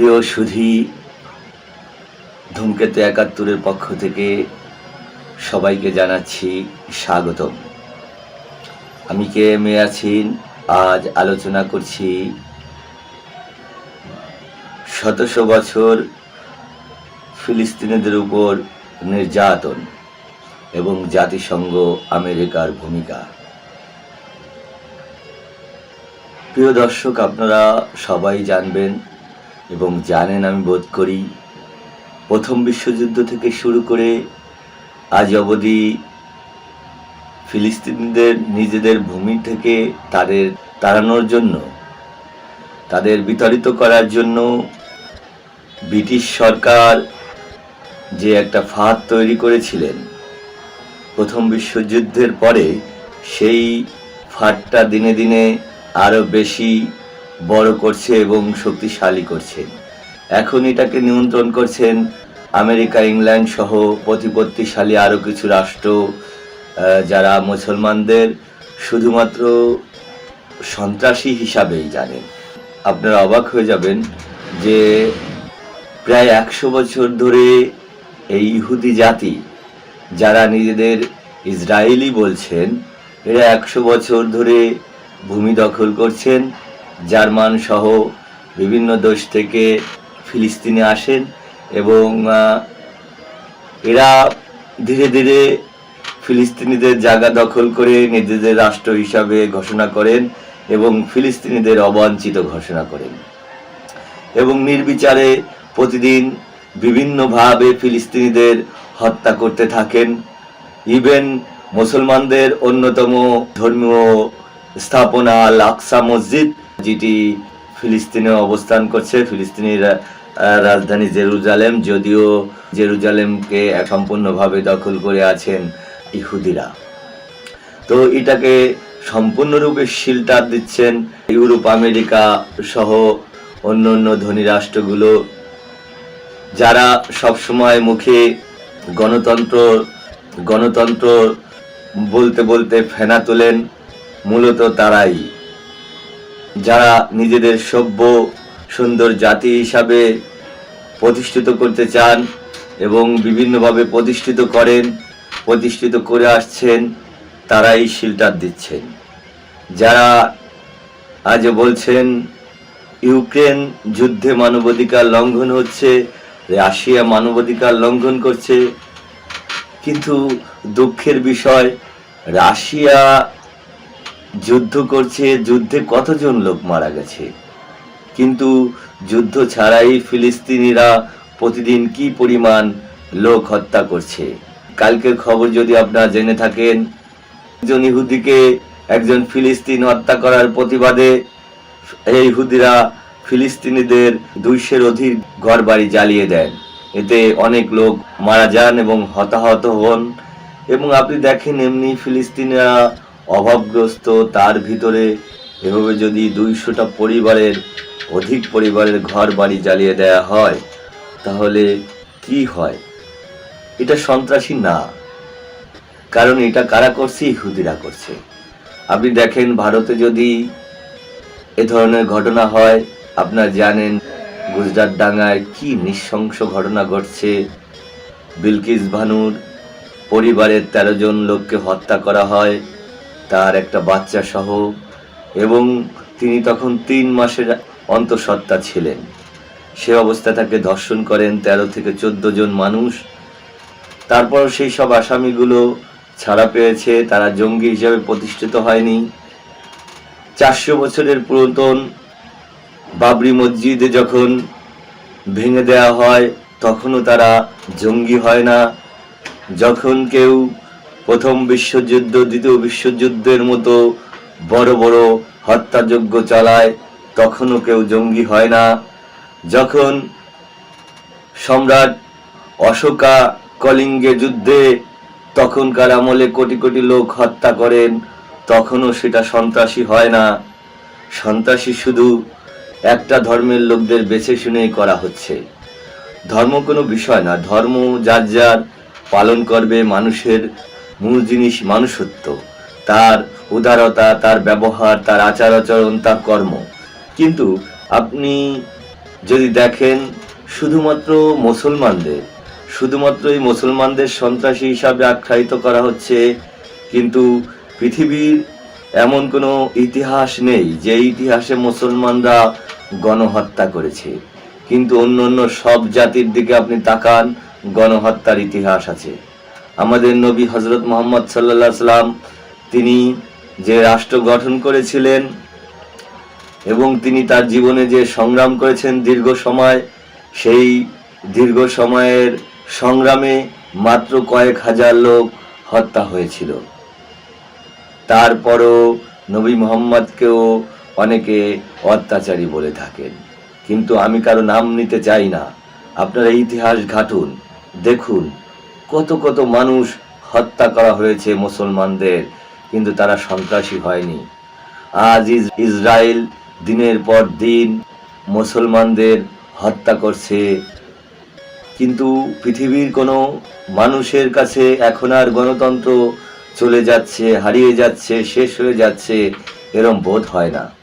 প্রিয় সুধী, ধূমকেতু একাত্তরের পক্ষ থেকে সবাইকে জানাচ্ছি স্বাগতম। আমি কে এ আছেন, আজ আলোচনা করছি শতশো বছর ফিলিস্তিনিদের উপর নির্যাতন এবং জাতিসংঘ আমেরিকার ভূমিকা। প্রিয় দর্শক, আপনারা সবাই জানবেন এবং জানেন আমি বোধ করি, প্রথম বিশ্বযুদ্ধ থেকে শুরু করে আজ অবধি ফিলিস্তিনিদের নিজেদের ভূমি থেকে তাদের তাড়ানোর জন্য, তাদের বিতাড়িত করার জন্য ব্রিটিশ সরকার যে একটা ফাঁদ তৈরি করেছিলেন, প্রথম বিশ্বযুদ্ধের পরে সেই ফাঁদটা দিনে দিনে আরও বেশি বড় করছে এবং শক্তিশালী করছে। এখন এটাকে নিয়ন্ত্রণ করছেন আমেরিকা, ইংল্যান্ড সহ প্রতিপত্তিশালী আরও কিছু রাষ্ট্র যারা মুসলমানদের শুধুমাত্র সন্ত্রাসী হিসাবেই জানেন। আপনারা অবাক হয়ে যাবেন যে প্রায় একশো বছর ধরে এই ইহুদি জাতি, যারা নিজেদের ইসরায়েলি বলছেন, এরা একশো বছর ধরে ভূমি দখল করছেন জার্মান সহ বিভিন্ন দেশ থেকে ফিলিস্তিনে আসেন এবং এরা ধীরে ধীরে ফিলিস্তিনিদের জায়গা দখল করে নিজেদের রাষ্ট্র হিসাবে ঘোষণা করেন এবং ফিলিস্তিনিদের অবাঞ্ছিত ঘোষণা করেন। এবং নির্বিচারে প্রতিদিন বিভিন্নভাবে ফিলিস্তিনিদের হত্যা করতে থাকেন। ইভেন মুসলমানদের অন্যতম ধর্মীয় স্থাপনা আল আকসা মসজিদ, যেটি ফিলিস্তিনে অবস্থান করছে। ফিলিস্তিনের রাজধানী জেরুজালেম, যদিও জেরুজালেমকে সম্পূর্ণভাবে দখল করে আছেন ইহুদিরা। তো এটাকে সম্পূর্ণরূপে শিল্টার দিচ্ছেন ইউরোপ, আমেরিকা সহ অন্য অন্য ধনী রাষ্ট্রগুলো, যারা সবসময় মুখে গণতন্ত্র গণতন্ত্র বলতে বলতে ফেনা তোলেন। মূলত তারাই। যারা নিজেদের সভ্য, সুন্দর জাতি হিসাবে প্রতিষ্ঠিত করতে চান এবং বিভিন্নভাবে প্রতিষ্ঠিত করেন, প্রতিষ্ঠিত করে আসছেন, তারাই শিল্টার দিচ্ছেন। যারা আজ বলছেন, ইউক্রেন যুদ্ধে মানবাধিকার লঙ্ঘন হচ্ছে, রাশিয়া মানবাধিকার লঙ্ঘন করছে। কিন্তু দুঃখের বিষয়, রাশিয়া যুদ্ধ করছে, যুদ্ধে কতজন লোক মারা গেছে? কিন্তু যুদ্ধ ছাড়াই ফিলিস্তিনিরা প্রতিদিন কি পরিমাণ লোক হত্যা করছে? কালকের খবর যদি আপনারা জেনে থাকেন, একজন ইহুদিকে একজন ফিলিস্তিন হত্যা করার প্রতিবাদে এই ইহুদিরা ফিলিস্তিনিদের দুইশের অধিক ঘর বাড়ি জ্বালিয়ে দেন। এতে অনেক লোক মারা যান এবং হতাহত হন। এবং আপনি দেখেন এমনি ফিলিস্তিনিরা অভাবগ্রস্ত তার ভিতরে এভাবে যদি দুইশোটা পরিবারের, অধিক পরিবারের ঘর বাড়ি জ্বালিয়ে দেয়া হয়, তাহলে কি হয়? এটা সন্ত্রাসী না। কারণ এটা কারা করছে? ইহুদিরা করছে। আপনি দেখেন, ভারতে যদি এ ধরনের ঘটনা হয়, আপনার জানেন গুজরাট ডাঙ্গায় কি নৃশংস ঘটনা ঘটছে। বিলকিস ভানুর পরিবারের তেরো জন লোককে হত্যা করা হয়। তার একটা বাচ্চা সহ এবং তিনি তখন তিন মাসের অন্তঃসত্ত্বা ছিলেন। সে অবস্থা তাকে ধর্ষণ করেন তেরো থেকে চোদ্দ জন মানুষ। তারপর সেই সব আসামিগুলো ছাড়া পেয়েছে, তারা জঙ্গি হিসাবে প্রতিষ্ঠিত হয়নি। চারশো বছরের পুরাতন বাবরি মসজিদে যখন ভেঙে দেওয়া হয়, তখনও তারা জঙ্গি হয় না। যখন কেউ প্রথম বিশ্বযুদ্ধ, দ্বিতীয় বিশ্বযুদ্ধের মতো বড় বড় হত্যাযজ্ঞ চালায়, তখনও কেউ জঙ্গি হয় না। যখন সম্রাট অশোকা কলিঙ্গে যুদ্ধে তখনকার আমলে কোটি কোটি লোক হত্যা করেন, তখনও সেটা সন্ত্রাসী হয় না। সন্ত্রাসী শুধু একটা ধর্মের লোকদের বেছে শুনেই করা হচ্ছে। ধর্ম কোনো বিষয় না, ধর্ম যার যার পালন করবে মানুষের মূল জিনিস মানুষত্ব। তার উদারতা, তার ব্যবহার, তার আচার আচরণ, তার কর্ম। কিন্তু আপনি যদি দেখেন, শুধুমাত্র মুসলমানদের, শুধুমাত্র এই মুসলমানদের সন্ত্রাসী হিসাবে আখ্যায়িত করা হচ্ছে, কিন্তু পৃথিবীর এমন কোনো ইতিহাস নেই, যে ইতিহাসে মুসলমানরা গণহত্যা করেছে। কিন্তু অন্য অন্য সব জাতির দিকে আপনি তাকান, গণহত্যার ইতিহাস আছে। আমাদের নবী হজরত মোহাম্মদ সাল্লাহ সাল্লাম তিনি যে রাষ্ট্র গঠন করেছিলেন এবং তিনি তার জীবনে যে সংগ্রাম করেছেন দীর্ঘ সময়, সেই দীর্ঘ সময়ের সংগ্রামে মাত্র কয়েক হাজার লোক হত্যা হয়েছিল। তারপরও নবী মোহাম্মদকেও অনেকে অত্যাচারী বলে থাকেন। কিন্তু আমি কারও নাম নিতে চাই না। আপনারা ইতিহাস ঘাটুন, দেখুন কত কত মানুষ হত্যা করা হয়েছে মুসলমানদের, কিন্তু তারা সন্ত্রাসী হয়নি। আজ ইস- ইসরায়েল দিনের পর দিন মুসলমানদের হত্যা করছে। কিন্তু পৃথিবীর কোনো মানুষের কাছে এখন আর গণতন্ত্র চলে যাচ্ছে, হারিয়ে যাচ্ছে, শেষ হয়ে যাচ্ছে, এরম বোধ হয় না।